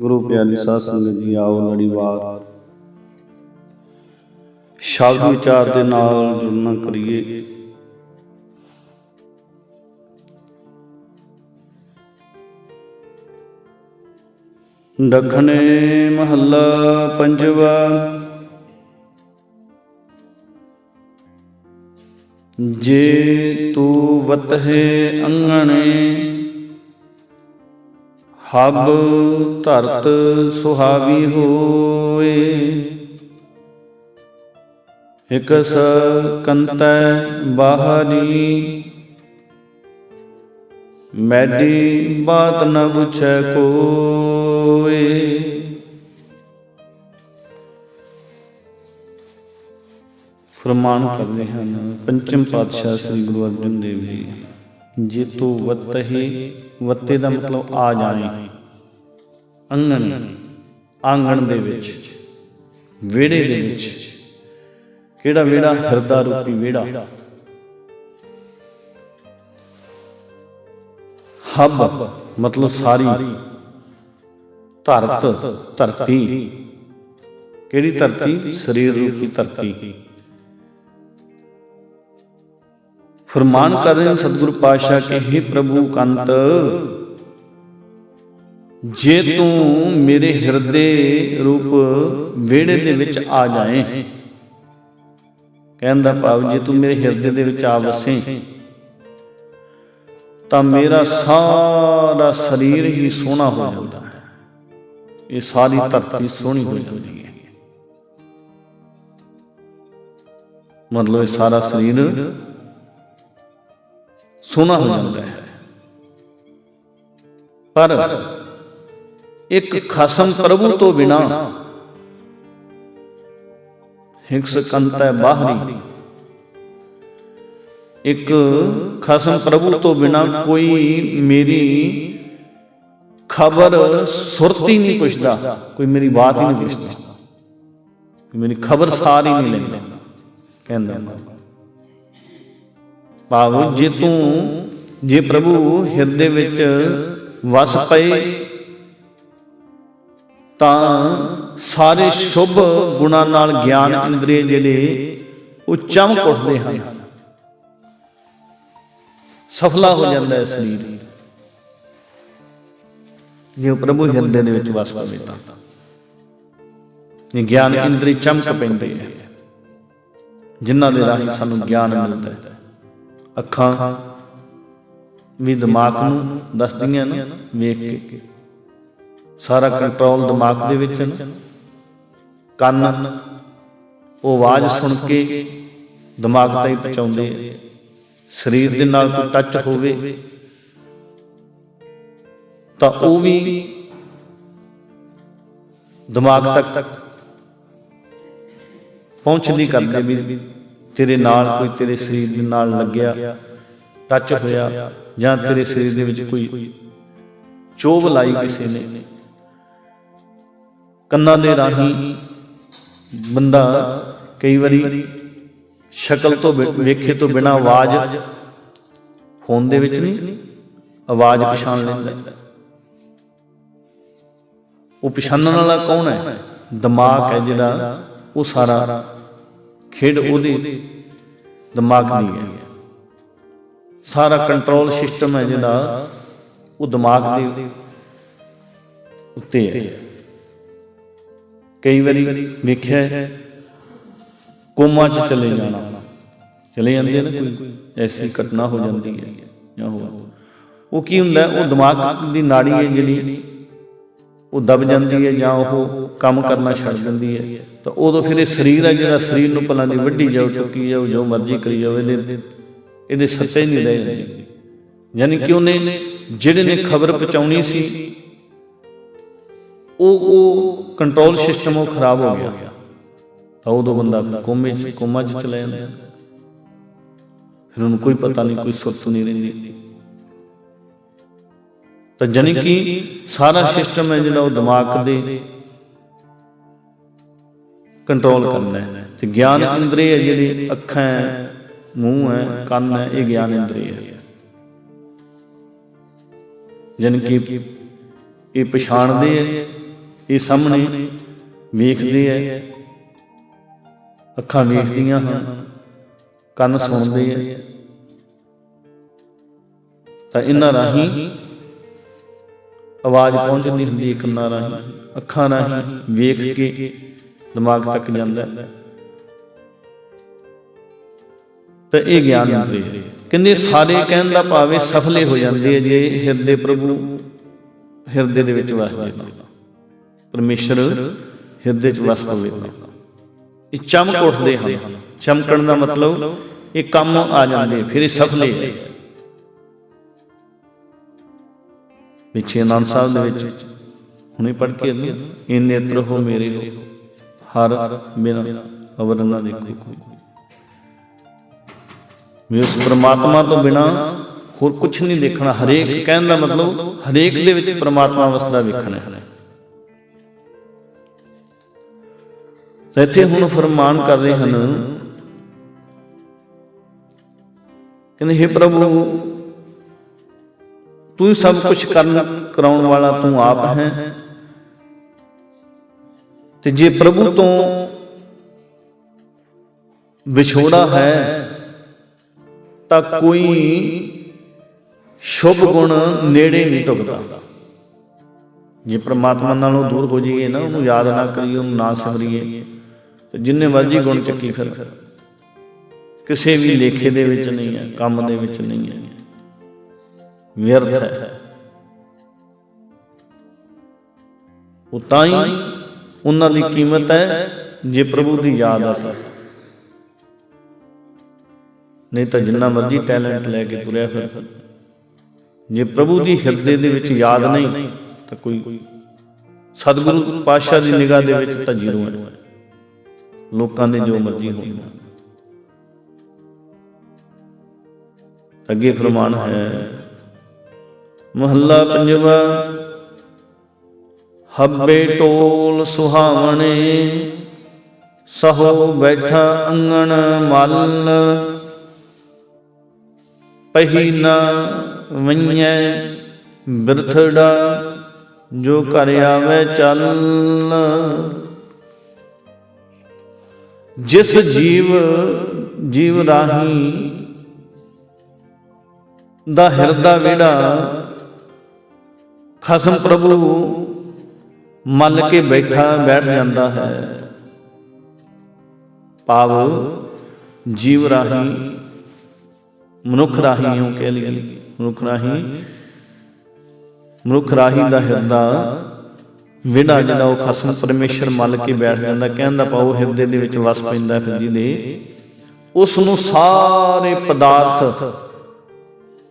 ਗੁਰੂ ਪਿਆਰੀ ਸਾਧ ਸੰਗਤ ਜੀ, ਆਓ ਲੜੀਵਾਰ ਸ਼ਬਦ ਵਿਚਾਰ ਦੇ ਨਾਲ ਜੁੜਨਾ ਕਰੀਏ। ਦੱਖਣੇ ਮਹੱਲਾ ਪੰਜਵਾ। ਜੇ ਤੂੰ ਵਤਹਿ ਅੰਗਣੇ ਹਬ ਧਰਤ ਸੁਹਾਵੀ ਹੋਏ। ਇਕ ਕੰਤੈ ਬਾਹਰੀ। ਮੈਡੀ ਬਾਤ ਨ ਪੁੱਛੈ ਕੋਏ। ਫਰਮਾਨ ਕਰਦੇ ਹਨ, ਪੰਚਮ ਪਾਤਸ਼ਾਹ ਸ੍ਰੀ ਗੁਰੂ ਅਰਜਨ ਦੇਵ ਜੀ। ਜੇ ਤੂੰ ਵਤਹਿ, ਵਤੇ ਦਾ ਮਤਲਬ ਆ ਜਾਏ ਅੰਗਣ, ਆਂਗਣ ਦੇ ਵਿੱਚ। ਵਿਹੜੇ ਦੇ ਵਿੱਚ। ਕਿਹੜਾ ਵਿਹੜਾ? ਹਿਰਦਾ ਰੂਪੀ ਵਿਹੜਾ। ਹੱਬ ਮਤਲਬ ਸਾਰੀ। ਧਰਤ, ਧਰਤੀ। ਕਿਹੜੀ ਧਰਤੀ? ਸਰੀਰ ਰੂਪੀ ਧਰਤੀ। ਫਰਮਾਨ ਕਰ ਰਹੇ ਹਨ ਸਤਿਗੁਰੂ ਪਾਤਸ਼ਾਹ ਕਿ हे ਪ੍ਰਭੂ ਕੰਤ ਜੇ ਤੂੰ ਮੇਰੇ ਹਿਰਦੇ ਰੂਪ ਵਿਹੜੇ ਦੇ ਵਿੱਚ ਆ ਜਾਏ। ਕਹਿੰਦਾ ਭਾਵ ਜੇ ਤੂੰ ਮੇਰੇ ਹਿਰਦੇ ਦੇ ਵਿੱਚ ਆ ਵਸੇ ਤਾਂ ਮੇਰਾ ਸਾਰਾ ਸਰੀਰ ਹੀ ਸੋਹਣਾ ਹੋ ਜਾਂਦਾ ਹੈ। ਇਹ ਸਾਰੀ ਧਰਤੀ ਸੋਹਣੀ ਹੋ ਜਾਂਦੀ ਹੈ। ਮਤਲਬ ਇਹ ਸਾਰਾ ਸਰੀਰ ਸੋਹਣਾ ਹੋ ਜਾਂਦਾ ਹੈ ਪਰ ਇੱਕ ਖਸਮ ਪ੍ਰਭੂ ਤੋਂ ਬਿਨਾ ਹਿੰਸ ਕੰਤੈ ਬਾਹਰੀ ਇੱਕ ਖਸਮ ਪ੍ਰਭੂ ਤੋਂ ਬਿਨਾ ਕੋਈ ਮੇਰੀ ਖਬਰ ਸੁਰਤੀ ਨਹੀਂ ਪੁੱਛਦਾ ਕੋਈ ਮੇਰੀ ਬਾਤ ਹੀ ਨਹੀਂ ਪੁੱਛਦਾ ਕੋਈ ਮੇਰੀ ਖਬਰ ਸਾਰੀ ਨਹੀਂ ਲੈਂਦਾ ਕਹਿੰਦਾ ਭਾਵ ਜੇ ਤੂੰ ਜੇ ਪ੍ਰਭੂ ਹਿਰਦੇ ਵਿੱਚ ਵਸ ਪਏ ਤਾਂ ਸਾਰੇ ਸ਼ੁਭ ਗੁਣਾਂ ਨਾਲ ਗਿਆਨ ਇੰਦਰੀ ਜਿਹੜੇ ਉਹ ਚਮਕ ਉੱਠਦੇ ਹਨ। ਸਫਲਾ ਹੋ ਜਾਂਦਾ ਹੈ ਸਰੀਰ। ਜੇ ਪ੍ਰਭੂ ਹਿਰਦੇ ਦੇ ਵਿੱਚ ਵਸ ਪਵੇ ਤਾਂ। ਇਹ ਗਿਆਨ ਇੰਦਰੀ ਚਮਕ ਪੈਂਦੇ ਹੈ। ਜਿਨ੍ਹਾਂ ਦੇ ਰਾਹੀਂ ਸਾਨੂੰ ਗਿਆਨ ਮਿਲਦਾ ਹੈ। ਅੱਖਾਂ ਵੀ ਦਿਮਾਗ ਨੂੰ ਦੱਸਦੀਆਂ ਨੇ ਵੇਖ ਕੇ। ਸਾਰਾ ਕੰਟਰੋਲ ਦਿਮਾਗ ਦੇ ਵਿੱਚ ਹੈ ਕੰਨ ਉਹ ਆਵਾਜ਼ ਸੁਣ ਕੇ ਦਿਮਾਗ ਤਾਈਂ ਪਹੁੰਚਾਉਂਦੇ ਆ। ਸਰੀਰ ਦੇ ਨਾਲ ਕੋਈ ਟੱਚ ਹੋਵੇ ਤਾਂ ਉਹ ਵੀ ਦਿਮਾਗ ਤੱਕ ਪਹੁੰਚਦੀ ਕਰਦੇ ਵੀ ਤੇਰੇ ਨਾਲ ਕੋਈ ਤੇਰੇ ਸਰੀਰ ਦੇ ਨਾਲ ਲੱਗਿਆ ਟੱਚ ਹੋਇਆ ਜਾਂ ਤੇਰੇ ਸਰੀਰ ਦੇ ਵਿੱਚ ਕੋਈ ਚੋਭ ਲਾਈ ਕਿਸੇ ਨੇ। ਕੰਨਾਂ ਦੇ ਰਾਹੀਂ ਬੰਦਾ ਕਈ ਵਾਰੀ ਸ਼ਕਲ ਤੋਂ ਵੇਖੇ ਤੋਂ ਬਿਨਾ ਆਵਾਜ਼ ਫੋਨ ਦੇ ਵਿੱਚ ਨਹੀਂ ਆਵਾਜ਼ ਪਛਾਣ ਲੈਂਦਾ। ਉਹ ਪਛਾਣਨ ਵਾਲਾ ਕੌਣ ਹੈ? ਦਿਮਾਗ ਹੈ ਜਿਹੜਾ ਉਹ ਸਾਰਾ ਖੇਡ ਉਹਦੇ ਦਿਮਾਗ ਦੀ ਹੈ। ਸਾਰਾ ਕੰਟਰੋਲ ਸਿਸਟਮ ਹੈ ਜਿਹੜਾ ਉਹ ਦਿਮਾਗ ਦੇ ਉੱਤੇ ਹੈ। ਕਈ ਵਾਰੀ ਵੇਖਿਆ ਹੈ ਕੋਮਾ 'ਚ ਚਲੇ ਜਾਣਾ। ਚਲੇ ਜਾਂਦੇ ਨੇ ਕੋਈ ਐਸੀ ਘਟਨਾ ਹੋ ਜਾਂਦੀ ਹੈ ਜਾਂ ਹੋਰ। ਉਹ ਕੀ ਹੁੰਦਾ? ਉਹ ਦਿਮਾਗ ਦੀ ਨਾੜੀ ਹੈ ਜਿਹੜੀ ਉਹ ਦਬ ਜਾਂਦੀ ਹੈ ਜਾਂ ਉਹ ਕੰਮ ਕਰਨਾ ਛੱਡ ਦਿੰਦੀ ਹੈ। ਤਾਂ ਉਦੋਂ ਫਿਰ ਇਹ ਸਰੀਰ ਹੈ ਜਿਹੜਾ ਸਰੀਰ ਨੂੰ ਪਲਾਂ ਨਹੀਂ, ਵੱਢੀ ਜਾਓ ਟੁੱਕੀ ਜਾਓ, ਜੋ ਮਰਜ਼ੀ ਕਰੀ ਜਾਓ, ਇਹਦੇ ਇਹਦੇ ਸੱਤੇ ਨਹੀਂ ਰਹੇ ਜਾਂਦੇ। ਯਾਨੀ ਕਿ ਉਹਨੇ ਜਿਹੜੇ ਨੇ ਖਬਰ ਪਹੁੰਚਾਉਣੀ ਸੀ, ਉਹ ਉਹ ਕੰਟਰੋਲ ਸਿਸਟਮ ਉਹ ਖਰਾਬ ਹੋ ਗਿਆ। ਤਾਂ ਉਦੋਂ ਬੰਦਾ ਕੋਮੇ ਚ, ਕੋਮਾ ਚ ਚਲਾ ਜਾਂਦਾ। ਫਿਰ ਉਹਨੂੰ ਕੋਈ ਪਤਾ ਨਹੀਂ, ਕੋਈ ਸੁਰਤ ਨਹੀਂ ਰਹਿੰਦੀ। ਤਾਂ ਜਾਣੀ ਕਿ ਸਾਰਾ ਸਿਸਟਮ ਹੈ ਜਿਹੜਾ ਉਹ ਦਿਮਾਗ ਦੇ ਕੰਟਰੋਲ ਕਰਨਾ ਹੈ। ਤੇ ਗਿਆਨ ਇੰਦਰੀ ਹੈ ਜਿਹੜੀ ਅੱਖਾਂ ਹੈ ਮੂੰਹ ਹੈ ਕੰਨ ਹੈ ਇਹ ਗਿਆਨ ਇੰਦਰੀ ਹੈ। ਜਾਣੀ ਕਿ ਇਹ ਪਛਾਣਦੇ ਹੈ ਇਹ ਸਾਹਮਣੇ ਵੇਖਦੇ ਐ ਅੱਖਾਂ ਵੇਖਦੀਆਂ ਹਨ ਕੰਨ ਸੁਣਦੇ ਐ ਤਾਂ ਇਹਨਾਂ ਰਾਹੀਂ ਆਵਾਜ਼ ਪਹੁੰਚਦੀ ਹੁੰਦੀ ਕੰਨਾਂ ਰਾਹੀਂ ਅੱਖਾਂ ਰਾਹੀਂ ਵੇਖ ਕੇ ਦਿਮਾਗ ਤੱਕ ਜਾਂਦਾ ਤਾਂ ਇਹ ਗਿਆਨ ਇੰਦਰੀ ਕਹਿੰਦੇ ਸਾਰੇ ਕਹਿਣ ਦਾ ਭਾਵੇਂ ਸਫਲੇ ਹੋ ਜਾਂਦੇ ਆ, ਜੇ ਹਿਰਦੇ ਪ੍ਰਭੂ ਹਿਰਦੇ ਦੇ ਵਿੱਚ ਵਸਦੇ ਤਾਂ ਪਰਮੇਸ਼ਰ ਹਿਰਦੇ 'ਚ ਵਸਦਾ ਹੋਵੇ ਇਹ ਚਮਕ ਉੱਠਦੇ ਹਨ। ਚਮਕਣ ਦਾ ਮਤਲਬ ਇਹ ਕੰਮ ਆ ਜਾਂਦੇ ਫਿਰ ਇਹ ਸਫਲੇ ਪਿੱਛੇ ਆਨੰਦ ਸਾਹਿਬ ਦੇ ਵਿੱਚ। ਹੁਣੇ ਪੜ੍ਹ ਕੇ ਆਏ ਇਹ ਨੇਤਰ ਹੋ ਮੇਰੇ ਹੋ। ਹਰ ਬਿਨ ਅਵਰ ਨਾ ਦੇਖੋ। ਕੋਈ ਵੀ ਉਸ ਪ੍ਰਮਾਤਮਾ ਤੋਂ ਬਿਨਾ ਹੋਰ ਕੁਝ ਨਹੀਂ ਦੇਖਣਾ। ਹਰੇਕ ਕਹਿਣ ਦਾ ਮਤਲਬ ਹਰੇਕ ਦੇ ਵਿੱਚ ਪ੍ਰਮਾਤਮਾ ਵਸਦਾ ਵੇਖਣਾ। ਹੈ ਇੱਥੇ ਹੁਣ ਫਰਮਾਨ ਕਰ ਰਹੇ ਹਨ। ਕਹਿੰਦੇ हे ਪ੍ਰਭੂ ਤੂੰ ਸਭ ਕੁਝ ਕਰਨ, ਕਰਾਉਣ ਵਾਲਾ ਤੂੰ ਆਪ ਹੈ। ਤੇ ਜੇ ਪ੍ਰਭੂ ਤੋਂ ਵਿਛੋੜਾ ਹੈ, ਤਾਂ ਕੋਈ ਸ਼ੁਭ ਗੁਣ ਨੇੜੇ ਨਹੀਂ ਟੁਕਦਾ ਜੇ ਪ੍ਰਮਾਤਮਾ ਨਾਲੋਂ ਦੂਰ ਹੋ ਜਾਈਏ ਨਾ, ਉਹਨੂੰ ਯਾਦ ਨਾ ਕਰੀਏ, ਉਹਨੂੰ ਨਾ ਸਿਮਰੀਏ, ਤੇ ਜਿੰਨੇ ਮਰਜ਼ੀ ਗੁਣ ਚੱਕੀ ਫਿਰ, ਕਿਸੇ ਵੀ ਲੇਖੇ ਦੇ ਵਿੱਚ ਨਹੀਂ ਹੈ, ਕੰਮ ਦੇ ਵਿੱਚ ਨਹੀਂ ਹੈ। ਵਿਅਰਥ ਹੈ। ਉਹ ਤਾਂ ਹੀ ਉਹਨਾਂ ਦੀ ਕੀਮਤ ਹੈ ਜੇ ਪ੍ਰਭੂ ਦੀ ਯਾਦ ਆ ਤਾਂ। ਨਹੀਂ ਤਾਂ ਜਿੰਨਾ ਮਰਜ਼ੀ ਟੈਲੈਂਟ ਲੈ ਕੇ ਤੁਰਿਆ ਫਿਰ। ਜੇ ਪ੍ਰਭੂ ਦੀ ਹਿਰਦੇ ਦੇ ਵਿੱਚ ਯਾਦ ਨਹੀਂ, ਤਾਂ ਕੋਈ ਸਤਿਗੁਰੂ ਪਾਤਸ਼ਾਹ ਦੀ ਨਿਗਾਹ ਦੇ ਵਿੱਚ ਤਾਂ ਜ਼ੀਰੋ ਹੈ। ਲੋਕਾਂ ਦੇ ਜੋ ਮਰਜ਼ੀ ਹੋਣ। ਅੱਗੇ ਫਰਮਾਨ ਹੈ ਮਹੱਲਾ ਪੰਜਵਾ। ਹੱਬੇ ਟੋਲ ਸੁਹਾਵਣੇ, ਸਹੋ ਬੈਠਾ ਅੰਗਣ ਮਲ। ਪਹਿਨਾ ਵੰਨੈ ਬਿਰਥੜਾ, ਜੋ ਘਰ ਆਵੇ ਚੱਲ। ਜਿਸ ਜੀਵ ਜੀਵ ਰਾਹੀ, ਦਾ ਹਿਰਦਾ ਵਿੜਾ ਖਸਮ ਪ੍ਰਭੂ ਮੱਲ ਕੇ ਬੈਠਾ ਬੈਠ ਜਾਂਦਾ ਹੈ। ਭਾਵ ਜੀਵ ਰਾਹੀ ਮਨੁੱਖ ਰਾਹੀ ਉਹ ਕਹਿ ਲਈਏ ਮਨੁੱਖ ਰਾਹੀ ਮਨੁੱਖ ਰਾਹੀ ਦਾ ਹਿਰਦਾ ਵਿੜਾ ਜਿਹੜਾ ਉਹ ਖਸਮ ਪਰਮੇਸ਼ਰ ਮੱਲ ਕੇ ਬੈਠ ਜਾਂਦਾ ਕਹਿੰਦਾ ਪਾਉ ਹਿਰਦੇ ਦੇ ਵਿੱਚ ਵਸ ਪੈਂਦਾ ਫਿਰ ਜਿਹਦੇ ਉਸ ਨੂੰ ਸਾਰੇ ਪਦਾਰਥ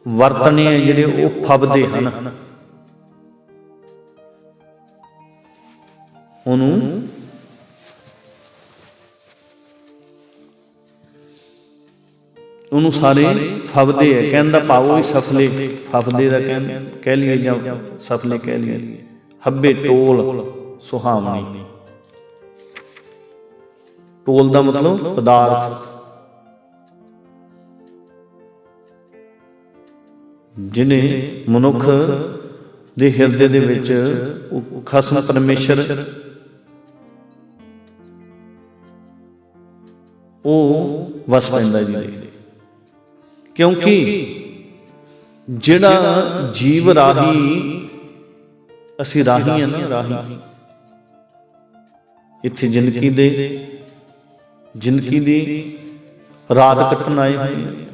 ਵਰਤਣੇ ਜਿਹੜੇ ਉਹ ਫਬਦੇ ਹਨ। ਉਹਨੂੰ ਉਹਨੂੰ ਸਾਰੇ ਫਬਦੇ ਆ। ਕਹਿੰਦਾ ਪਾਉ ਹੀ ਸਫਲੇ ਫਬਦੇ ਦਾ ਕਹਿ ਕਹਿ ਲਈਏ ਜਾਂ ਸਫਲੇ ਕਹਿ ਲਈਏ। ਹੱਬੇ ਟੋਲ ਸੁਹਾਵਣੀ। ਟੋਲ ਦਾ ਮਤਲਬ ਪਦਾਰਥ। ਜਿਨੇ ਮਨੁੱਖ ਦੇ ਹਿਰਦੇ ਦੇ ਵਿੱਚ ਉਹ ਖਸਮ ਪਰਮੇਸ਼ਰ ਉਹ ਵਸ ਪੈਂਦਾ ਜੀ। ਕਿਉਂਕਿ ਜਿਹੜਾ ਜੀਵ ਰਾਹੀ ਅਸੀਂ ਰਾਹੀ ਹਾਂ ਨਾ ਰਾਹੀ। ਇੱਥੇ ਜ਼ਿੰਦਗੀ ਦੇ ਜ਼ਿੰਦਗੀ ਦੀ ਰਾਤ ਕੱਟਣ ਆਏ ਹੋਏ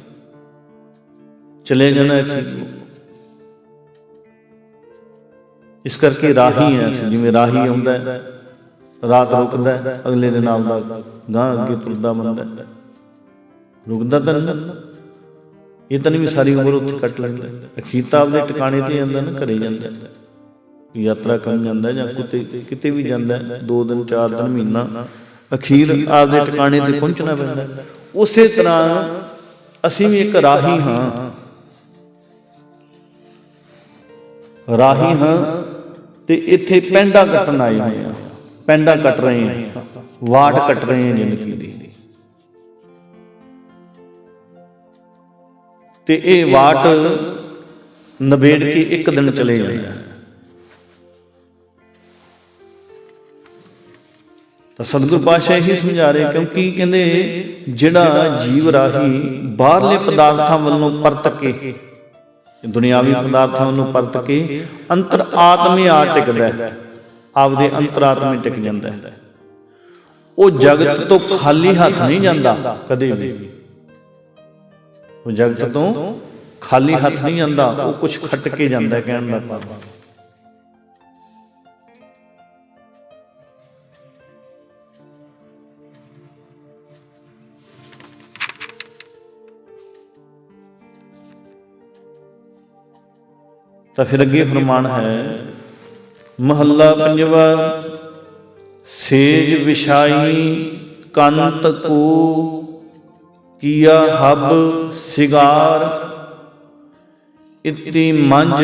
ਚਲੇ ਜਾਣਾ ਇੱਥੇ ਇਸ ਕਰਕੇ ਰਾਹੀ ਹੈ ਜਿਵੇਂ ਰਾਹੀ ਹੁੰਦਾ ਹੈ, ਰਾਤ ਰੁਕਦਾ ਹੈ, ਅਗਲੇ ਦਿਨ ਆਉਂਦਾ ਗਾਂ ਅੱਗੇ ਤੁਰਦਾ ਬੰਦਾ ਹੈ। ਰੁਕਦਾ ਤਾਂ ਇਹ ਤਾਂ ਵੀ ਸਾਰੀ ਉਮਰ ਉੱਥੇ ਕੱਟ ਲੈਂਦਾ ਅਖੀਰ ਤਾਂ ਆਪਦੇ ਟਿਕਾਣੇ ਤੇ ਜਾਂਦਾ ਨਾ ਘਰੇ ਜਾਂਦਾ ਯਾਤਰਾ ਕਰਨ ਜਾਂਦਾ ਜਾਂ ਕਿਤੇ ਕਿਤੇ ਵੀ ਜਾਂਦਾ ਹੈ, ਦੋ ਦਿਨ ਚਾਰ ਦਿਨ ਮਹੀਨਾ ਅਖੀਰ ਆਪਦੇ ਟਿਕਾਣੇ ਤੇ ਪਹੁੰਚਣਾ ਪੈਂਦਾ ਉਸੇ ਤਰ੍ਹਾਂ ਅਸੀਂ ਵੀ ਇੱਕ ਰਾਹੀ ਹਾਂ। ਰਾਹੀ ਹਾਂ ਤੇ ਇੱਥੇ ਪੈਂਡਾ ਕੱਟਣ ਆਏ ਹੋਏ ਹਾਂ। ਪੈਂਡਾ ਕੱਟ ਰਹੇ ਹਾਂ ਵਾਟ ਕੱਟ ਰਹੇ ਹਾਂ ਜ਼ਿੰਦਗੀ ਦੀ। ਤੇ ਇਹ ਵਾਟ ਨਵੇੜ ਕੇ ਇੱਕ ਦਿਨ ਚਲੇ ਜਾਂਦਾ ਤਾਂ ਸਤਿਗੁਰ ਪਾਤਸ਼ਾਹ ਇਹੀ ਸਮਝਾ ਰਹੇ ਕਿਉਂਕਿ ਕਹਿੰਦੇ ਜਿਹੜਾ ਜੀਵ ਰਾਹੀ ਬਾਹਰਲੇ ਪਦਾਰਥਾਂ ਵੱਲੋਂ ਪਰਤ ਕੇ ਦੁਨਿਆਵੀ ਪਦਾਰਥਾਂ ਵੱਲੋਂ ਪਰਤ ਕੇ ਅੰਤਰ ਆਤਮੇ ਆ ਟਿਕਦਾ ਹੈ। ਆਪਦੇ ਅੰਤਰਾਤਮੇ ਟਿਕ ਜਾਂਦਾ ਹੈ। ਉਹ ਜਗਤ ਤੋਂ ਖਾਲੀ ਹੱਥ ਨਹੀਂ ਜਾਂਦਾ ਕਦੇ ਵੀ। ਉਹ ਜਗਤ ਤੋਂ ਖਾਲੀ ਹੱਥ ਨਹੀਂ ਜਾਂਦਾ ਉਹ ਕੁਝ ਖੱਟ ਕੇ ਜਾਂਦਾ ਕਹਿਣ ਦਾ ਭਾਵ। ਤਾਂ ਫਿਰ ਅੱਗੇ ਫਰਮਾਨ ਹੈ ਮਹੱਲਾ ਪੰਜਵਾ, ਸੇਜ ਵਿਛਾਈ ਕੰਤ ਕੋ, ਕੀਆ ਹਬ ਸਿਗਾਰ। ਇਤੀ ਮੰਜ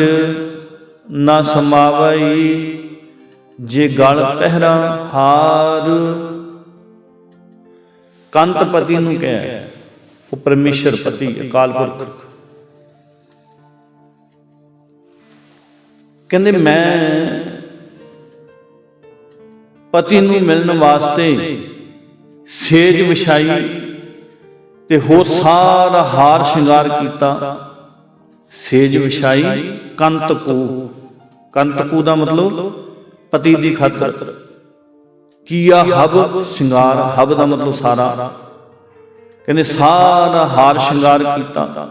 ਨਾ ਸਮਾਵਈ, ਜੇ ਗਲ ਪਹਿਰਾ ਹਾਰ। ਕੰਤ ਪਤੀ ਨੂੰ ਕਹਿ, ਉਹ ਪਰਮੇਸ਼ਰ ਪਤੀ, ਅਕਾਲ ਪੁਰਖ। ਕਹਿੰਦੇ, ਮੈਂ ਪਤੀ ਨੂੰ ਮਿਲਣ ਵਾਸਤੇ ਸੇਜ ਵਿਛਾਈ ਤੇ ਹੋਰ ਸਾਰਾ ਹਾਰ ਸ਼ਿੰਗਾਰ ਕੀਤਾ। ਸੇਜ ਵਿਛਾਈ ਕੰਤਕੂ ਕੰਤਕੂ ਦਾ ਮਤਲਬ ਪਤੀ ਦੀ ਖਾਤਰ। ਕੀਆ ਹਬ ਸ਼ਿੰਗਾਰ ਹਬ ਦਾ ਮਤਲਬ ਸਾਰਾ। ਕਹਿੰਦੇ ਸਾਰਾ ਹਾਰ ਸ਼ਿੰਗਾਰ ਕੀਤਾ।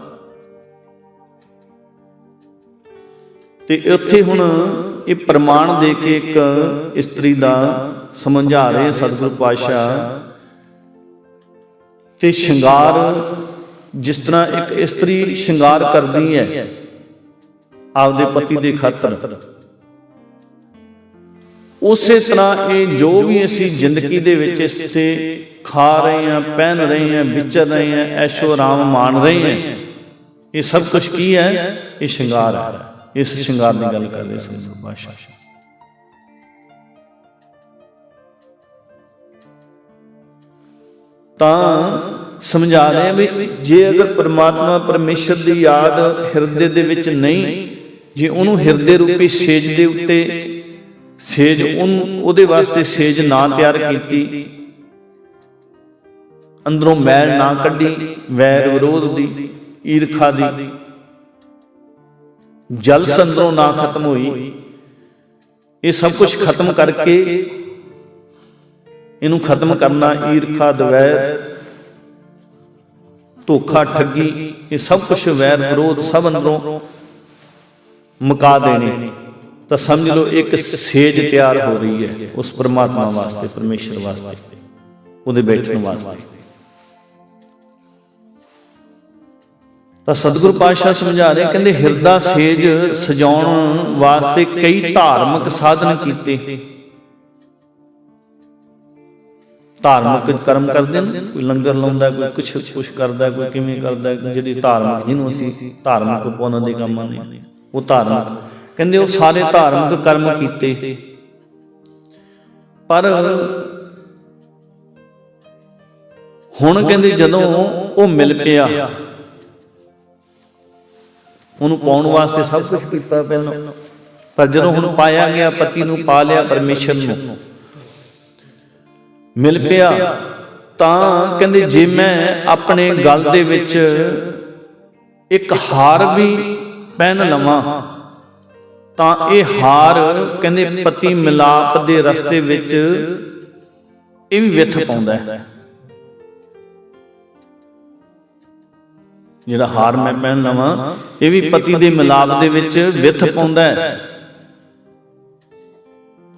ਤੇ ਉੱਥੇ ਹੁਣ ਇਹ ਪ੍ਰਮਾਣ ਦੇ ਕੇ ਇੱਕ ਇਸਤਰੀ ਦਾ ਸਮਝਾ ਰਹੇ ਸਤਿਗੁਰੂ ਪਾਤਸ਼ਾਹ। ਤੇ ਸ਼ਿੰਗਾਰ, ਜਿਸ ਤਰ੍ਹਾਂ ਇੱਕ ਇਸਤਰੀ ਸ਼ਿੰਗਾਰ ਕਰਦੀ ਹੈ, ਆਪਦੇ ਪਤੀ ਦੇ ਖਾਤਰ। ਉਸੇ ਤਰ੍ਹਾਂ ਇਹ ਜੋ ਵੀ ਅਸੀਂ ਜ਼ਿੰਦਗੀ ਦੇ ਵਿੱਚ ਇਸ ਤੇ ਖਾ ਰਹੇ ਹਾਂ, ਪਹਿਨ ਰਹੇ ਹਾਂ, ਵਿਚਰ ਰਹੇ ਹਾਂ, ਐਸ਼ੋ ਆਰਾਮ ਮਾਣ ਰਹੇ ਹਾਂ, ਇਹ ਸਭ ਕੁਝ ਕੀ ਹੈ? ਇਹ ਸ਼ਿੰਗਾਰ ਹੈ। ਇਸ ਸ਼ਿੰਗਾਰ ਦੀ ਗੱਲ ਕਰਦੇ ਸਤਿਗੁਰੂ ਪਾਤਸ਼ਾਹ ਤਾਂ ਸਮਝਾ ਰਹੇ ਆ ਵੀ ਜੇ ਅਗਰ ਪਰਮਾਤਮਾ ਪਰਮੇਸ਼ਰ ਦੀ ਯਾਦ ਹਿਰਦੇ ਦੇ ਵਿੱਚ ਨਹੀਂ ਜੇ ਉਹਨੂੰ ਹਿਰਦੇ ਰੂਪੀ ਸੇਜ ਦੇ ਉੱਤੇ ਸੇਜ ਉਹਨੂੰ ਉਹਦੇ ਵਾਸਤੇ ਸੇਜ ਨਾ ਤਿਆਰ ਕੀਤੀ ਅੰਦਰੋਂ ਮੈਲ ਨਾ ਕੱਢੀ ਵੈਰ ਵਿਰੋਧ ਦੀ। ਈਰਖਾ ਦੀ। ਜਲ ਸੰਦਰੋਂ ਨਾ ਖਤਮ ਹੋਈ, ਇਹ ਸਭ ਕੁਝ ਖਤਮ ਕਰਕੇ ਇਹਨੂੰ ਖਤਮ ਕਰਨਾ ਈਰਖਾ, ਦਵੈਰ, ਧੋਖਾ, ਠੱਗੀ, ਇਹ ਸਭ ਕੁਝ ਵੈਰ ਵਿਰੋਧ ਸਭ ਅੰਦਰੋਂ ਮੁਕਾ ਦੇਣੇ। ਤਾਂ ਸਮਝ ਲਓ, ਇੱਕ ਸੇਜ ਤਿਆਰ ਹੋ ਰਹੀ ਹੈ ਉਸ ਪਰਮਾਤਮਾ ਵਾਸਤੇ, ਪਰਮੇਸ਼ਰ ਵਾਸਤੇ, ਉਹਦੇ ਬੈਠਣ ਵਾਸਤੇ। ਤਾਂ ਸਤਿਗੁਰੂ ਪਾਤਸ਼ਾਹ ਸਮਝਾ ਰਹੇ, ਕਹਿੰਦੇ ਹਿਰਦਾ ਸੇਜ ਸਜਾਉਣ ਵਾਸਤੇ ਕਈ ਧਾਰਮਿਕ ਸਾਧਨ ਕੀਤੇ। ਧਾਰਮਿਕ ਕਰਮ ਕਰਦੇ ਨੇ, ਕੋਈ ਲੰਗਰ ਲਾਉਂਦਾ, ਕੋਈ ਕੁਛ ਕੁਛ ਕਰਦਾ, ਕੋਈ ਕਿਵੇਂ ਕਰਦਾ, ਜਿਹੜੀ ਧਾਰਮਿਕ, ਜਿਹਨੂੰ ਅਸੀਂ ਧਾਰਮਿਕ ਪੁੰਨ ਦੇ ਕੰਮਾਂ ਨੇ ਉਹ ਧਾਰਮਿਕ। ਕਹਿੰਦੇ ਉਹ ਸਾਰੇ ਧਾਰਮਿਕ ਕਰਮ ਕੀਤੇ। ਪਰ ਹੁਣ ਕਹਿੰਦੇ ਜਦੋਂ ਉਹ ਮਿਲ ਪਿਆ ਉਹਨੂੰ ਪਾਉਣ ਵਾਸਤੇ ਸਭ ਕੁਝ ਕੀਤਾ ਪਹਿਲਾਂ। ਪਰ ਜਦੋਂ ਹੁਣ ਪਾਇਆ ਗਿਆ ਪਤੀ ਨੂੰ ਪਾ ਲਿਆ ਪਰਮੇਸ਼ਰ ਨੂੰ। ਮਿਲ ਪਿਆ। ਤਾਂ ਕਹਿੰਦੇ ਜੇ ਮੈਂ ਆਪਣੇ ਗਲ ਦੇ ਵਿੱਚ ਇੱਕ ਹਾਰ ਵੀ ਪਹਿਨ ਲਵਾਂ ਤਾਂ ਇਹ ਹਾਰ ਕਹਿੰਦੇ ਪਤੀ ਮਿਲਾਪ ਦੇ ਰਸਤੇ ਵਿੱਚ ਇਹ ਵੀ ਵਿਥ ਪਾਉਂਦਾ ਹੈ। ਜਿਹੜਾ ਹਾਰ ਮੈਂ ਪਹਿਨ ਲਵਾਂ ਇਹ ਵੀ ਪਤੀ ਦੇ ਮਿਲਾਪ ਦੇ ਵਿੱਚ ਵਿਥ ਪਾਉਂਦਾ ਹੈ।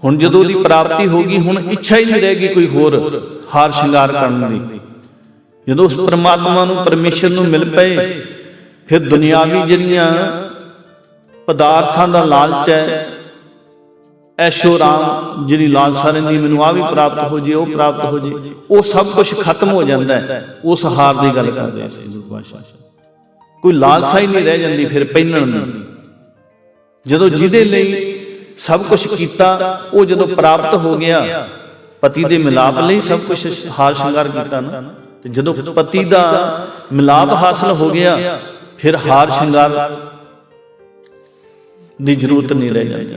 ਹੁਣ ਜਦੋਂ ਉਹਦੀ ਪ੍ਰਾਪਤੀ ਹੋ ਗਈ ਹੁਣ ਇੱਛਾ ਹੀ ਨਹੀਂ ਰਹੇਗੀ ਕੋਈ ਹੋਰ ਹਾਰ ਸ਼ਿੰਗਾਰ ਕਰਨ ਦੀ। ਜਦੋਂ ਉਸ ਪਰਮਾਤਮਾ ਨੂੰ ਪਰਮੇਸ਼ਰ ਨੂੰ ਮਿਲ ਪਏ ਫਿਰ ਦੁਨਿਆਵੀ ਜਿਹੜੀਆਂ ਪਦਾਰਥਾਂ ਦਾ ਲਾਲਚ ਹੈ ਐਸ਼ੋ ਰਾਮ ਜਿਹੜੀ ਲਾਲਸਾ ਰਹਿੰਦੀ ਮੈਨੂੰ ਆ ਵੀ ਪ੍ਰਾਪਤ ਹੋ ਜੇ ਉਹ ਪ੍ਰਾਪਤ ਹੋ ਜੇ ਉਹ ਸਭ ਕੁਝ ਖਤਮ ਹੋ ਜਾਂਦਾ ਹੈ। ਉਸ ਹਾਰ ਦੀ ਗੱਲ ਕਰਦੇ ਹਾਂ ਸ੍ਰੀ ਗੁਰੂ ਪਾਤਸ਼ਾਹ ਕੋਈ ਲਾਲਸਾ ਹੀ ਨਹੀਂ ਰਹਿ ਜਾਂਦੀ ਫਿਰ ਪਹਿਨਣ ਦੀ ਜਦੋਂ ਜਿਹਦੇ ਲਈ ਸਭ ਕੁਝ ਕੀਤਾ ਉਹ ਜਦੋਂ ਪ੍ਰਾਪਤ ਹੋ ਗਿਆ ਪਤੀ ਦੇ ਮਿਲਾਪ ਲਈ ਸਭ ਕੁਝ ਹਾਰ ਸ਼ਿੰਗਾਰ ਕੀਤਾ ਨਾ। ਤੇ ਜਦੋਂ ਪਤੀ ਦਾ ਮਿਲਾਪ ਹਾਸਲ ਹੋ ਗਿਆ ਫਿਰ ਹਾਰ ਸ਼ਿੰਗਾਰ ਦੀ ਜ਼ਰੂਰਤ ਨਹੀਂ ਰਹਿ ਜਾਂਦੀ।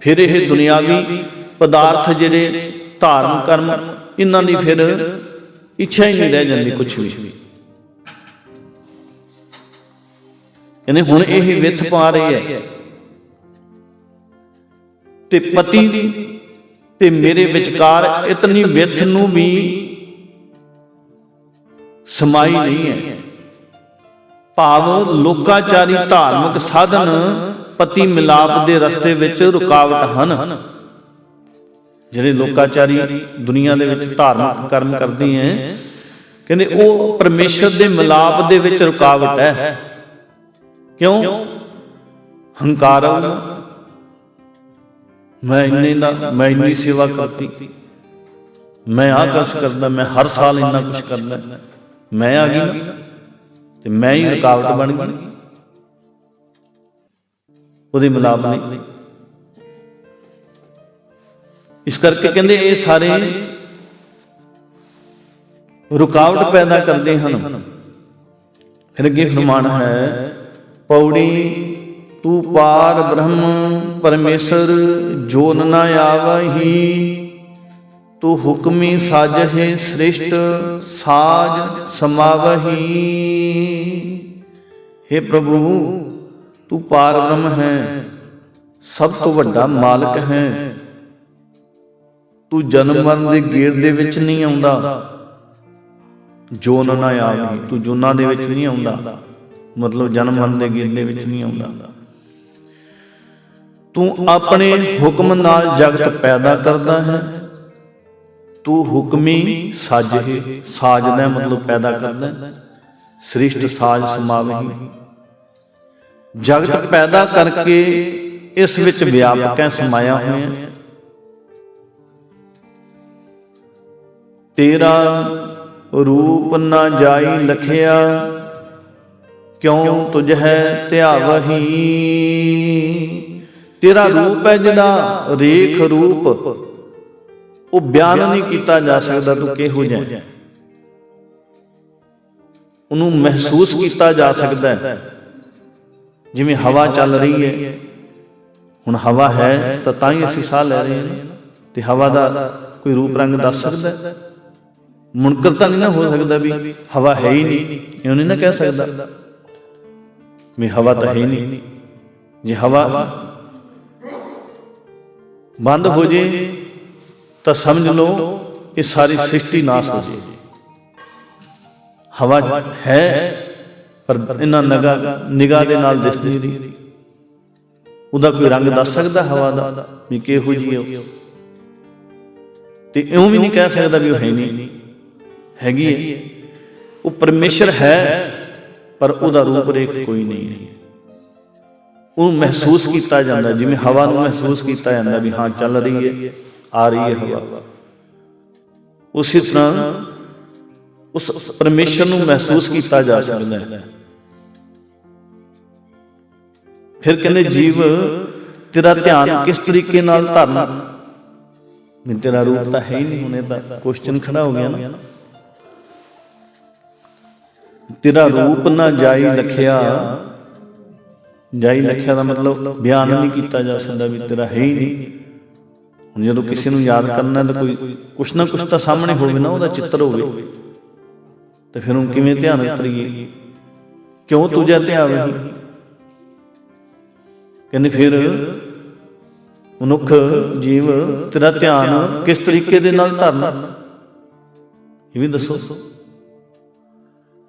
ਫਿਰ ਇਹ ਦੁਨਿਆਵੀ ਪਦਾਰਥ ਜਿਹੜੇ ਧਾਰਨ ਕਰਮ ਇਹਨਾਂ ਦੀ ਫਿਰ ਇੱਛਾ ਹੀ ਨਹੀਂ ਰਹਿ ਜਾਂਦੀ ਕੁਝ ਵੀ। ਇਹਨੇ ਹੁਣ ਇਹ ਵਿੱਥ ਪਾ ਰਹੀ ਹੈ। ਤੇ ਪਤੀ ਦੀ ਤੇ ਮੇਰੇ ਵਿਚਕਾਰ ਇਤਨੀ ਵਿੱਥ ਨੂੰ ਵੀ ਸਮਾਈ ਨਹੀਂ ਹੈ। ਭਾਵ ਲੋਕਾਚਾਰੀ ਧਾਰਮਿਕ ਸਾਧਨ ਪਤੀ ਮਿਲਾਪ ਦੇ ਰਸਤੇ ਵਿੱਚ ਰੁਕਾਵਟ ਹਨ। ਜਿਹੜੇ ਲੋਕਾਚਾਰੀ ਦੁਨੀਆ ਦੇ ਵਿੱਚ ਧਾਰਮਿਕ ਕਰਮ ਕਰਦੇ ਹੈ। ਕਹਿੰਦੇ ਉਹ ਪਰਮੇਸ਼ਰ ਦੇ ਮਿਲਾਪ ਦੇ ਵਿੱਚ ਰੁਕਾਵਟ ਹੈ। ਕਿਉਂ? ਹੰਕਾਰ। ਮੈਂ ਇੰਨੇ ਦਾ ਮੈਂ ਇੰਨੀ ਸੇਵਾ ਕਰਤੀ। ਮੈਂ ਆਹ ਕੁਛ ਕਰਦਾ ਮੈਂ ਹਰ ਸਾਲ ਇੰਨਾ ਕੁਛ ਕਰਦਾ ਮੈਂ ਆ ਗਈ ਨਾ ਤੇ ਮੈਂ ਹੀ ਰੁਕਾਵਟ ਬਣ ਗਈ। ਉਹਦੇ ਮਿਲਾਪ ਨਹੀਂ। ਇਸ ਕਰਕੇ ਕਹਿੰਦੇ ਇਹ ਸਾਰੇ ਰੁਕਾਵਟ ਪੈਦਾ ਕਰਦੇ ਹਨ। ਫਿਰ ਅੱਗੇ ਫਰਮਾਨ ਹੈ ਪੌੜੀ, ਤੂੰ ਪਾਰ ਬ੍ਰਹਮ, ਪਰਮੇਸ਼ਰ, ਜੋਨ ਨਾ ਆਵਹੀ। ਤੂੰ ਹੁਕਮੀ ਸਾਜਹਿ ਸ੍ਰਿਸ਼ਟ, ਸਾਜ ਸਮਾਵਹੀ। हे ਪ੍ਰਭੂ, ਤੂੰ ਪਾਰ ਬ੍ਰਹਮ ਹੈ, ਸਭ ਤੋਂ ਵੱਡਾ ਮਾਲਕ ਹੈ। ਤੂੰ ਜਨਮ ਮਰਨ ਦੇ ਗੇੜ ਦੇ ਵਿੱਚ ਨਹੀਂ ਆਉਂਦਾ। ਜੋਨ ਨਾ ਆਵਹੀ, ਤੂੰ ਜੋਨਾਂ ਦੇ ਵਿੱਚ ਨਹੀਂ ਆਉਂਦਾ। ਮਤਲਬ ਜਨਮ ਮਰਨ ਦੇ ਦੇ ਵਿੱਚ ਨਹੀਂ ਆਉਂਦਾ। ਤੂੰ ਆਪਣੇ ਹੁਕਮ ਨਾਲ ਜਗਤ ਪੈਦਾ ਕਰਦਾ ਹੈ। ਤੂੰ ਹੁਕਮੀ ਸਾਜੇ ਸਾਜਦਾ ਮਤਲਬ ਪੈਦਾ ਕਰਦਾ ਹੈ। ਸ੍ਰਿਸ਼ਟ ਸਾਜ ਸਮਾਵਹੀ। ਜਗਤ ਪੈਦਾ ਕਰਕੇ ਇਸ ਵਿੱਚ ਵਿਆਪਕ ਹੈ ਸਮਾਇਆ ਹੋਇਆ। ਹੈ ਤੇਰਾ ਰੂਪ ਨਾ ਜਾਈ ਲਖਿਆ। ਕਿਉਂ ਤੁਝ ਹੈ ਧਿਆਵਹੀ? ਤੇਰਾ ਰੂਪ ਹੈ ਜਿਹੜਾ ਰੇਖ ਰੂਪ। ਉਹ ਬਿਆਨ ਨਹੀਂ ਕੀਤਾ ਜਾ ਸਕਦਾ ਤੂੰ ਕਿਹੋ ਜਿਹਾ। ਹੈ। ਉਹਨੂੰ ਮਹਿਸੂਸ ਕੀਤਾ ਜਾ ਸਕਦਾ ਹੈ। ਜਿਵੇਂ ਹਵਾ ਚੱਲ ਰਹੀ ਹੈ। ਹੁਣ ਹਵਾ ਹੈ ਤਾਂ ਤਾਂ ਹੀ ਅਸੀਂ ਸਾਹ ਲੈ ਰਹੇ ਹਾਂ। ਤੇ ਹਵਾ ਦਾ ਕੋਈ ਰੂਪ ਰੰਗ ਦੱਸ ਸਕਦਾ ਮੁਨਕਰ ਤਾਂ ਨਹੀਂ ਨਾ ਹੋ ਸਕਦਾ ਵੀ ਹਵਾ ਹੈ ਹੀ ਨਹੀਂ। ਇਹ ਨਹੀਂ ਨਾ ਕਹਿ ਸਕਦਾ। ਹਵਾ ਤਾਂ ਹੈ ਹੀ ਨਹੀਂ ਜੇ ਹਵਾ ਬੰਦ ਹੋ ਜੇ ਤਾਂ ਸਮਝ ਲਓ ਇਹ ਸਾਰੀ ਸ੍ਰਿਸ਼ਟੀ ਨਾਸ ਹੋ ਜੇ। ਹਵਾ ਹੈ ਪਰ ਇਹਨਾਂ ਨਗਾ ਨਿਗਾਹ ਦੇ ਨਾਲ ਦਿਸ ਨਹੀਂ। ਰਹੀ ਉਹਦਾ ਕੋਈ ਰੰਗ ਦੱਸ ਸਕਦਾ ਹਵਾ ਦਾ ਵੀ ਕਿਹੋ ਜਿਹੀ ਹੈ? ਤੇ ਇਉਂ ਵੀ ਨਹੀਂ ਕਹਿ ਸਕਦਾ ਵੀ ਉਹ ਹੈ ਨਹੀਂ। ਹੈਗੀ ਹੈ। ਉਹ ਪਰਮੇਸ਼ਰ ਹੈ। ਪਰ ਉਹਦਾ ਰੂਪ ਰੇਖ ਕੋਈ ਨਹੀਂ ਹੈ। ਉਹ ਮਹਿਸੂਸ ਕੀਤਾ ਜਾਂਦਾ, ਜਿਵੇਂ ਹਵਾ ਨੂੰ ਮਹਿਸੂਸ ਕੀਤਾ ਜਾਂਦਾ ਵੀ ਹਾਂ, ਚੱਲ ਰਹੀ ਹੈ, ਆ ਰਹੀ ਹੈ ਹਵਾ। ਉਸੇ ਤਰ੍ਹਾਂ ਉਸ ਪਰਮੇਸ਼ਰ ਨੂੰ ਮਹਿਸੂਸ ਕੀਤਾ ਜਾ ਸਕਦਾ ਹੈ। ਫਿਰ ਕਹਿੰਦੇ, ਜੀਵ, ਤੇਰਾ ਧਿਆਨ ਕਿਸ ਤਰੀਕੇ ਨਾਲ ਧਰਨਾ? ਮੈਂ ਤੇਰਾ ਰੂਪ ਤਾਂ ਹੈ ਹੀ ਨਹੀਂ ਹੁਣੇ ਦਾ ਕੁਐਸਚਨ ਖੜਾ ਹੋ ਗਿਆ ਨਾ। ਤੇਰਾ ਰੂਪ ਨਾ ਜਾਈ ਲਖਿਆ ਜਾਈ ਲਖਿਆ ਦਾ ਮਤਲਬ ਬਿਆਨ ਨਹੀਂ ਕੀਤਾ ਜਾ ਸਕਦਾ ਵੀ ਤੇਰਾ ਹੈ ਹੀ ਨਹੀਂ। ਹੁਣ ਜਦੋਂ ਕਿਸੇ ਨੂੰ ਯਾਦ ਕਰਨਾ ਤਾਂ ਕੋਈ ਕੁਛ ਨਾ ਕੁਛ ਤਾਂ ਸਾਹਮਣੇ ਹੋਵੇ ਨਾ ਉਹਦਾ ਚਿੱਤਰ ਹੋਵੇ। ਤੇ ਫਿਰ ਉਹ ਕਿਵੇਂ ਧਿਆਨ ਉਤਰੀਏ ਕਿਉਂ ਤੁਝਾ ਧਿਆਵੇ ਕਹਿੰਦੇ ਫਿਰ ਮਨੁੱਖ ਜੀਵ ਤੇਰਾ ਧਿਆਨ ਕਿਸ ਤਰੀਕੇ ਦੇ ਨਾਲ ਧਰਨਾ? ਇਹ ਵੀ ਦੱਸੋ।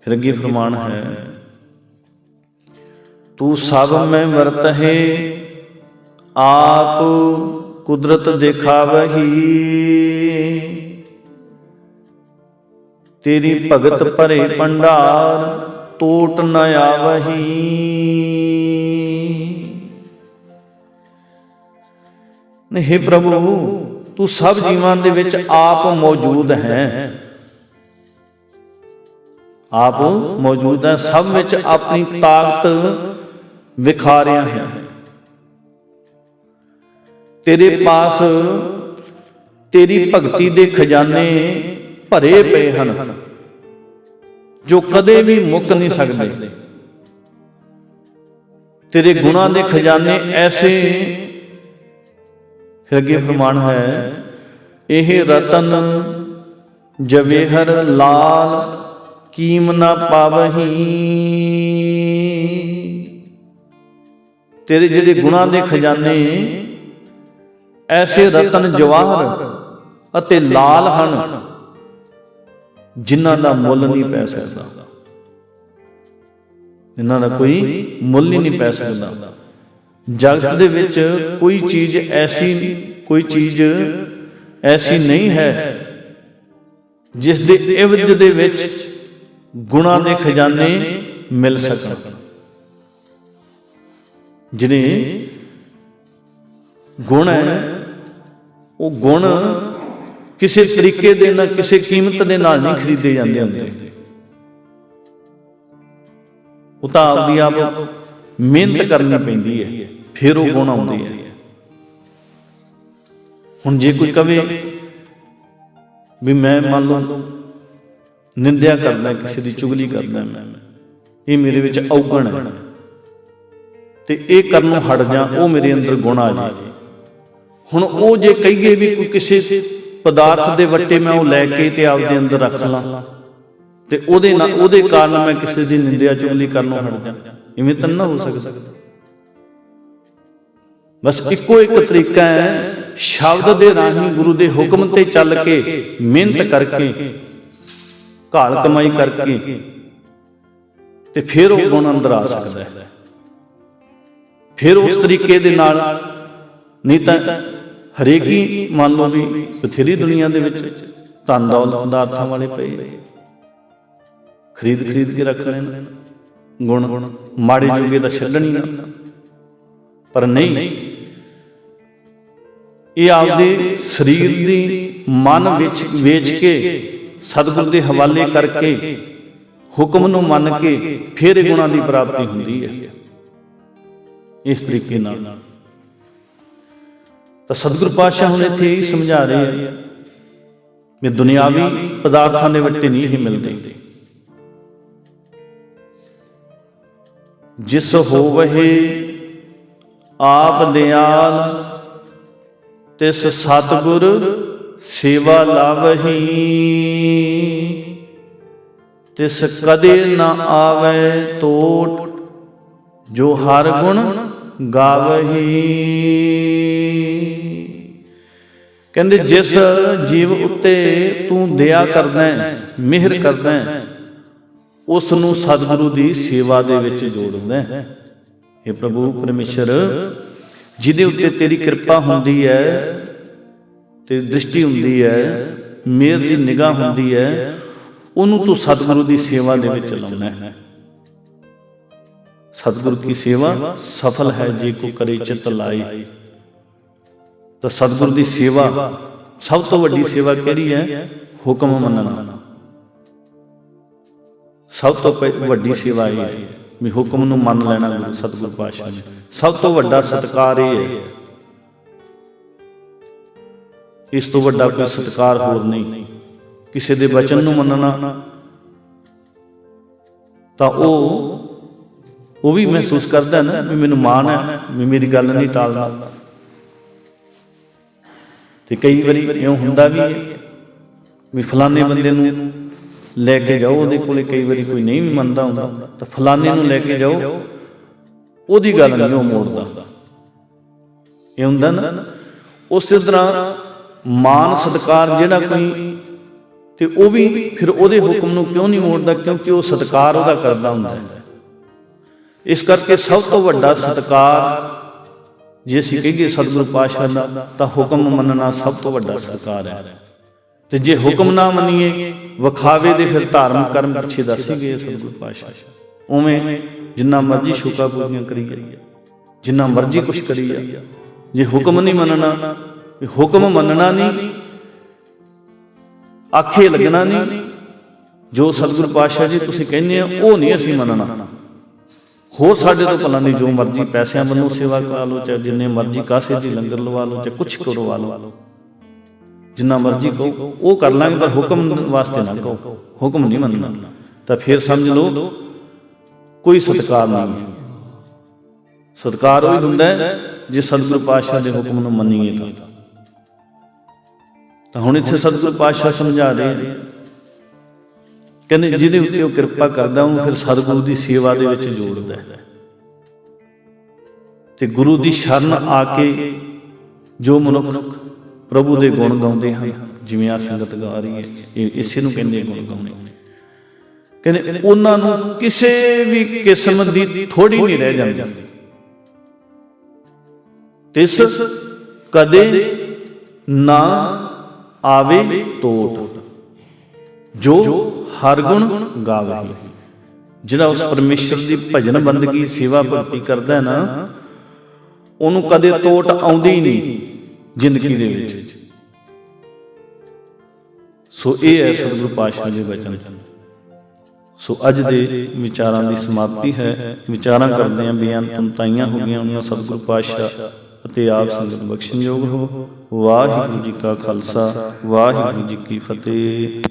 ਫਿਰ ਅੱਗੇ ਫਰਮਾਨ ਹੈ ਤੂੰ ਸਭ ਮੈਂ ਵਰਤ ਹੈ ਆਪ ਕੁਦਰਤ ਦਿਖਾਵਹੀ। ਤੇਰੀ ਭਗਤ ਭਰੇ ਭੰਡਾਰ ਟੋਟ ਨ ਆਵਹੀ। ਨਹੀਂ ਪ੍ਰਭੂ ਤੂੰ ਸਭ ਜੀਵਾਂ ਦੇ ਵਿੱਚ ਆਪ ਮੌਜੂਦ ਹੈ। ਆਪ ਮੌਜੂਦ ਹੈ ਸਭ ਵਿੱਚ ਆਪਣੀ ਤਾਕਤ ਵਿਖਾ ਰਿਹਾ ਹੈ। ਤੇਰੇ ਪਾਸ ਤੇਰੀ ਭਗਤੀ ਦੇ ਖਜ਼ਾਨੇ ਭਰੇ ਪਏ ਹਨ, ਜੋ ਕਦੇ ਵੀ ਮੁੱਕ ਨਹੀਂ ਸਕਦੇ। ਤੇਰੇ ਗੁਣਾਂ ਦੇ ਖਜ਼ਾਨੇ ਐਸੇ ਫਿਰ ਅੱਗੇ ਫਰਮਾਨ ਹੈ, ਇਹ ਰਤਨ ਜਵੇਹਰ ਲਾਲ ਕੀਮ ਨਾ ਪਾਵਹੀ। ਤੇਰੇ ਜਿਹੜੇ ਗੁਣਾਂ ਦੇ ਖਜ਼ਾਨੇ, ਐਸੇ ਰਤਨ ਜਵਾਹਰ ਅਤੇ ਲਾਲ ਹਨ, ਜਿਨ੍ਹਾਂ ਦਾ ਮੁੱਲ ਨਹੀਂ ਪੈ ਸਕਦਾ। ਇਹਨਾਂ ਦਾ ਕੋਈ ਮੁੱਲ ਹੀ ਨਹੀਂ ਪੈ ਸਕਦਾ। ਜਗਤ ਦੇ ਵਿੱਚ ਕੋਈ ਚੀਜ਼ ਐਸੀ, ਕੋਈ ਚੀਜ਼ ਐਸੀ ਨਹੀਂ ਹੈ, ਜਿਸ ਦੇ ਇਵਜ ਦੇ ਵਿੱਚ ਗੁਣਾਂ ਦੇ ਖਜ਼ਾਨੇ ਮਿਲ ਸਕਣ। ਜਿਹੜੇ ਗੁਣ ਹੈ ਉਹ ਗੁਣ ਕਿਸੇ ਤਰੀਕੇ ਦੇ ਨਾਲ ਕਿਸੇ ਕੀਮਤ ਦੇ ਨਾਲ ਨਹੀਂ ਖਰੀਦੇ ਜਾਂਦੇ ਹੁੰਦੇ। ਉਹ ਤਾਂ ਆਪਦੀ ਆਪ ਮਿਹਨਤ ਕਰਨੀ ਪੈਂਦੀ ਹੈ। ਫਿਰ ਉਹ ਗੁਣ ਆਉਂਦੇ ਹੈ। ਹੁਣ ਜੇ ਕੋਈ ਕਵੇ ਵੀ ਮੈਂ ਮੰਨ ਲਓ ਨਿੰਦਿਆ ਕਰਦਾ ਕਿਸੇ ਦੀ ਚੁਗਲੀ ਕਰਦਾ ਮੈਂ ਇਹ ਮੇਰੇ ਵਿੱਚ ਔਗਣ ਹੈ। ਤੇ ਇਹ ਕਰਨੋਂ ਹਟ ਜਾ ਉਹ ਮੇਰੇ ਅੰਦਰ ਗੁਣ ਆ ਜਾਏ ਹੁਣ ਉਹ ਜੇ ਕਹੀਏ ਵੀ ਕੋਈ ਕਿਸੇ ਪਦਾਰਥ ਦੇ ਵੱਟੇ ਮੈਂ ਉਹ ਲੈ ਕੇ ਤੇ ਆਪਦੇ ਅੰਦਰ ਰੱਖ ਲਾਂ। ਤੇ ਉਹਦੇ ਨਾਲ ਉਹਦੇ ਕਾਰਨ ਮੈਂ ਕਿਸੇ ਦੀ ਨਿੰਦਿਆ ਚੁਗਲੀ ਕਰਨੋਂ ਹਟ ਜਾ। ਇਵੇਂ ਤਾਂ ਨਾ ਹੋ ਸਕਦਾ। ਬਸ ਇੱਕੋ ਇੱਕ ਤਰੀਕਾ ਹੈ ਸ਼ਬਦ ਦੇ ਰਾਹੀਂ ਗੁਰੂ ਦੇ ਹੁਕਮ ਤੇ ਚੱਲ ਕੇ ਮਿਹਨਤ ਕਰਕੇ ਘਾਲ ਕਮਾਈ ਕਰਕੇ ਤੇ ਫਿਰ ਉਹ ਗੁਣ ਅੰਦਰ ਆ ਸਕਦਾ ਹੈ। ਫਿਰ ਉਸ ਤਰੀਕੇ ਦੇ ਨਾਲ ਨਹੀਂ ਤਾਂ ਹਰੇਕ ਹੀ ਮੰਨ ਲਓ ਵੀ ਬਥੇਰੀ ਦੁਨੀਆ ਦੇ ਵਿੱਚ ਧਨ ਦੌਲਤ ਪਦਾਰਥਾਂ ਵਾਲੇ ਪਏ। ਖਰੀਦ ਖਰੀਦ ਕੇ ਰੱਖ ਰਹੇ ਨੇ ਗੁਣ ਮਾੜੇ ਜੁਗੇ ਦਾ ਛੱਡਣ ਨਾ। ਪਰ ਨਹੀਂ ਇਹ ਆਪਦੇ ਸਰੀਰ ਦੀ ਮਨ ਵਿੱਚ ਵੇਚ ਕੇ ਸਤਿਗੁਰ ਦੇ ਹਵਾਲੇ ਕਰਕੇ ਹੁਕਮ ਨੂੰ ਮੰਨ ਕੇ ਫਿਰ ਗੁਣਾਂ ਦੀ ਪ੍ਰਾਪਤੀ ਹੁੰਦੀ ਹੈ। ਇਸ ਤਰੀਕੇ ਨਾਲ। ਤਾਂ ਸਤਿਗੁਰ ਪਾਤਸ਼ਾਹ ਹੁਣ ਇੱਥੇ ਇਹ ਸਮਝਾ ਰਹੇ ਆ ਕਿ ਦੁਨਿਆਵੀ ਪਦਾਰਥਾਂ ਦੇ ਵੱਟੇ ਨਹੀਂ ਇਹ ਮਿਲਦੇ ਜਿਸ ਹੋਵਹਿ ਆਪ ਦਿਆਲ ਤਿਸ ਸਤਿਗੁਰ ਸੇਵਾ ਲਾਵਹੀ। ਤਿਸ ਕਦੇ ਨਾ ਆਵੇ ਟੋਟ ਜੋ ਹਰ ਗੁਣ ਗਾਵਹੀ। ਕਹਿੰਦੇ ਜਿਸ ਜੀਵ ਉੱਤੇ ਤੂੰ ਦਇਆ ਕਰਦਾ ਮਿਹਰ ਕਰਦਾ ਉਸ ਨੂੰ ਸਤਿਗੁਰੂ ਦੀ ਸੇਵਾ ਦੇ ਵਿੱਚ ਜੋੜਦਾ ਹੈ ਇਹ ਪ੍ਰਭੂ ਪਰਮੇਸ਼ਰ ਜਿਹਦੇ ਉੱਤੇ ਤੇਰੀ ਕਿਰਪਾ ਹੁੰਦੀ ਹੈ ਤੇ ਦ੍ਰਿਸ਼ਟੀ ਹੁੰਦੀ ਹੈ, ਮੇਰ ਦੀ ਨਿਗਾਹ ਹੁੰਦੀ ਹੈ, ਉਹਨੂੰ ਤੂੰ ਸਤਿਗੁਰੂ ਦੀ ਸੇਵਾ ਦੇ ਵਿੱਚ ਲਾਉਣਾ ਹੈ। ਸਤਿਗੁਰ ਕੀ ਸੇਵਾ ਸਫਲ ਹੈ ਜੇ ਕੋ ਕਰੇ ਚਿਤ ਲਾਈ ਤਾਂ ਸਤਿਗੁਰ ਦੀ ਸੇਵਾ ਸਭ ਤੋਂ ਵੱਡੀ ਸੇਵਾ ਕਿਹੜੀ ਹੈ? ਹੁਕਮ ਮੰਨਣਾ। ਸਭ ਤੋਂ ਪਹਿ- ਵੱਡੀ ਸੇਵਾ ਇਹ ਹੈ ਵੀ ਹੁਕਮ ਨੂੰ ਮੰਨ ਲੈਣਾ ਗੁਰੂ ਸਤਿਗੁਰ ਪਾਤਸ਼ਾਹ ਨੇ। ਸਭ ਤੋਂ ਵੱਡਾ ਸਤਕਾਰ ਇਹ ਹੈ ਇਸ ਤੋਂ ਵੱਡਾ ਕੋਈ ਸਤਕਾਰ ਹੋਰ ਨਹੀਂ। ਕਿਸੇ ਦੇ ਬਚਨ ਨੂੰ ਮੰਨਣਾ। ਤਾਂ ਉਹ ਉਹ ਵੀ ਮਹਿਸੂਸ ਕਰਦਾ ਨਾ ਵੀ ਮੈਨੂੰ ਮਾਣ ਹੈ ਵੀ ਮੇਰੀ ਗੱਲ ਨਹੀਂ ਟਾਲਦਾ। ਤੇ ਕਈ ਵਾਰੀ ਇਉਂ ਹੁੰਦਾ ਵੀ ਵੀ ਫਲਾਣੇ ਬੰਦੇ ਨੂੰ ਲੈ ਕੇ ਜਾਓ ਉਹਦੇ ਕੋਲੇ ਕਈ ਵਾਰੀ ਕੋਈ ਨਹੀਂ ਵੀ ਮੰਨਦਾ ਹੁੰਦਾ। ਤਾਂ ਫਲਾਣੇ ਨੂੰ ਲੈ ਕੇ ਜਾਓ ਉਹਦੀ ਗੱਲ ਨਹੀਂ ਉਹ ਮੋੜਦਾ। ਇਹ ਹੁੰਦਾ ਨਾ ਉਸੇ ਤਰ੍ਹਾਂ ਮਾਨ ਸਤਕਾਰ ਜਿਹੜਾ ਕੋਈ ਤੇ ਉਹ ਵੀ ਫਿਰ ਉਹਦੇ ਹੁਕਮ ਨੂੰ ਕਿਉਂ ਨਹੀਂ ਮੋੜਦਾ? ਕਿਉਂਕਿ ਉਹ ਸਤਕਾਰ ਉਹਦਾ ਕਰਦਾ ਹੁੰਦਾ ਹੈ। ਇਸ ਕਰਕੇ ਸਭ ਤੋਂ ਵੱਡਾ ਸਤਕਾਰ ਜੇ ਅਸੀਂ ਕਹੀਏ ਸਤਿਗੁਰੂ ਪਾਤਸ਼ਾਹ ਦਾ, ਤਾਂ ਹੁਕਮ ਮੰਨਣਾ ਸਭ ਤੋਂ ਵੱਡਾ ਸਤਕਾਰ ਹੈ। ਤੇ ਜੇ ਹੁਕਮ ਨਾ ਮੰਨੀਏ, ਵਿਖਾਵੇ ਦੇ ਫਿਰ ਧਾਰਮਿਕ ਕਰਮ ਪਿੱਛੇ ਦੱਸ ਸਤਿਗੁਰੂ ਪਾਤਸ਼ਾਹ। ਉਵੇਂ ਜਿੰਨਾ ਮਰਜ਼ੀ ਸ਼ੁਕਾ ਪੂਰੀਆਂ ਕਰੀ ਜਿੰਨਾ ਮਰਜ਼ੀ ਕੁਛ ਕਰੀ ਜਾਈਏ ਜੇ ਹੁਕਮ ਨਹੀਂ ਮੰਨਣਾ ਵੀ ਹੁਕਮ ਮੰਨਣਾ ਨਹੀਂ ਆਖੇ ਲੱਗਣਾ ਨਹੀਂ। ਜੋ ਸਤਿਗੁਰੂ ਪਾਤਸ਼ਾਹ ਜੀ ਤੁਸੀਂ ਕਹਿੰਦੇ ਆ ਉਹ ਨਹੀਂ ਅਸੀਂ ਮੰਨਣਾ। ਹੋਰ ਸਾਡੇ ਤੋਂ ਭਲਾ ਨਹੀਂ ਜੋ ਮਰਜ਼ੀ ਪੈਸਿਆਂ ਵੱਲੋਂ ਸੇਵਾ ਕਰਾ ਲਓ ਚਾਹੇ ਜਿੰਨੇ ਮਰਜ਼ੀ ਕਾਸੇ ਦੀ ਲੰਗਰ ਲਵਾ ਲਓ ਚਾਹੇ ਕੁਛ ਕਰਵਾ ਲਓ। ਜਿੰਨਾ ਮਰਜ਼ੀ ਕਹੋ ਉਹ ਕਰ ਲਾਂਗੇ ਪਰ ਹੁਕਮ ਵਾਸਤੇ ਨਾ ਕਹੋ। ਹੁਕਮ ਨਹੀਂ ਮੰਨਣਾ। ਤਾਂ ਫਿਰ ਸਮਝ ਲਓ ਕੋਈ ਸਤਕਾਰ ਨਹੀਂ। ਸਤਕਾਰ ਉਹ ਹੁੰਦਾ ਹੈ ਜੇ ਸਤਿਗੁਰੂ ਪਾਤਸ਼ਾਹ ਦੇ ਹੁਕਮ ਨੂੰ ਮੰਨੀਏ ਤਾਂ। ਤਾਂ ਹੁਣ ਇੱਥੇ ਸਤਿਗੁਰ ਪਾਤਸ਼ਾਹ ਸਮਝਾ ਰਹੇ ਕਹਿੰਦੇ ਜਿਹਦੇ ਉੱਤੇ ਉਹ ਕਿਰਪਾ ਕਰਦਾ ਉਹਨੂੰ ਫਿਰ ਸਤਿਗੁਰੂ ਦੀ ਸੇਵਾ ਦੇ ਵਿੱਚ ਜੋੜਦਾ ਹੈ। ਤੇ ਗੁਰੂ ਦੀ ਸ਼ਰਨ ਆ ਕੇ ਜੋ ਮਨੁੱਖ ਪ੍ਰਭੂ ਦੇ ਗੁਣ ਗਾਉਂਦੇ ਹਨ, ਜਿਵੇਂ ਆ ਸੰਗਤ ਗਾ ਰਹੀ ਹੈ, ਇਹ ਇਸੇ ਨੂੰ ਕਹਿੰਦੇ ਗੁਣ ਗਾਉਣੇ ਕਹਿੰਦੇ ਉਹਨਾਂ ਨੂੰ ਕਿਸੇ ਵੀ ਕਿਸਮ ਦੀ ਥੋੜੀ ਨਹੀਂ ਰਹਿ ਜਾਂਦੀ। ਤਿਸ ਕਦੇ ਨਾ ਆਵੇ ਟੋਟ ਜੋ ਹਰ ਗੁਣ ਗਾਵੇ। ਜਿਹੜਾ ਉਸ ਪਰਮੇਸ਼ਰ ਦੀ ਭਜਨ ਬੰਦਗੀ ਸੇਵਾ ਭਗਤੀ ਕਰਦਾ ਹੈ ਨਾ ਉਹਨੂੰ ਕਦੇ ਟੋਟ ਆਉਂਦੀ ਹੀ ਨਹੀਂ ਜ਼ਿੰਦਗੀ ਦੇ ਵਿੱਚ। ਸੋ ਇਹ ਹੈ ਸਤਿਗੁਰੂ ਪਾਤਸ਼ਾਹ ਦੇ ਬਚਨ ਸੋ ਅੱਜ ਦੇ ਵਿਚਾਰਾਂ ਦੀ ਸਮਾਪਤੀ ਹੈ। ਵਿਚਾਰਾਂ ਕਰਦੇ ਆਂ ਬੇਅੰਤ ਤਾਈਆਂ ਹੋ ਗਈਆਂ ਉਹਨਾਂ ਸਤਿਗੁਰੂ ਪਾਤਸ਼ਾਹ। ਅਤੇ ਆਪ ਸੰਗਤ ਬਖਸ਼ਣਯੋਗ ਹੋ। ਵਾਹਿਗੁਰੂ ਜੀ ਕਾ ਖਾਲਸਾ ਵਾਹਿਗੁਰੂ ਜੀ ਕੀ ਫਤਿਹ।